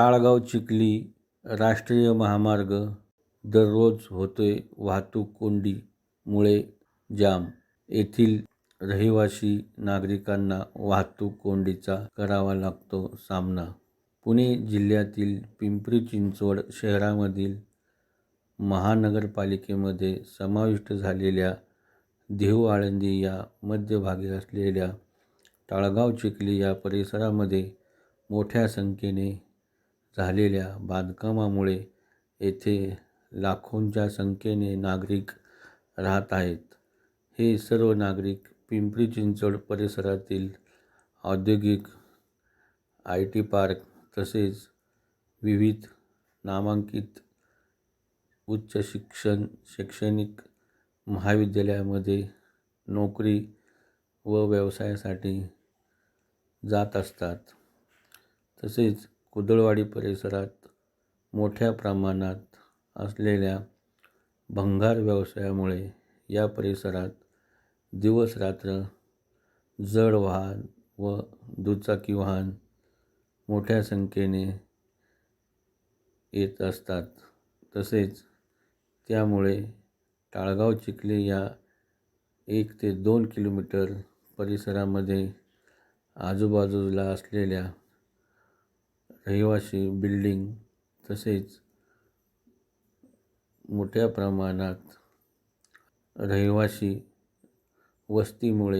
टाळगाव चिखली राष्ट्रीय महामार्ग दररोज होते वाहतूक कोंडीमुळे जाम. येथील रहिवासी नागरिकांना वाहतूक कोंडीचा करावा लागतो सामना. पुणे जिल्ह्यातील पिंपरी चिंचवड शहरामधील महानगरपालिकेमध्ये समाविष्ट झालेल्या देहू आळंदी या मध्यभागी असलेल्या टाळगाव चिखली या परिसरामध्ये मोठ्या संख्येने झालेल्या बांधकामामुळे येथे लाखोंच्या संख्येने नागरिक राहत आहेत. हे सर्व नागरिक पिंपरी चिंचवड परिसरातील औद्योगिक आय टी पार्क तसेच विविध नामांकित उच्च शिक्षण शैक्षणिक महाविद्यालयामध्ये नोकरी व व्यवसायासाठी जात असतात. तसेच कुदळवाडी परिसरात मोठ्या प्रमाणात असलेल्या भंगार व्यवसायामुळे या परिसरात दिवसरात्र जड वाहन व दुचाकी वाहन मोठ्या संख्येने येत असतात. तसेच त्यामुळे टाळगाव चिखली या एक ते दोन किलोमीटर परिसरामध्ये आजूबाजूला असलेल्या रहिवासी बिल्डिंग तसेच मोठ्या प्रमाणात रहिवासी वस्तीमुळे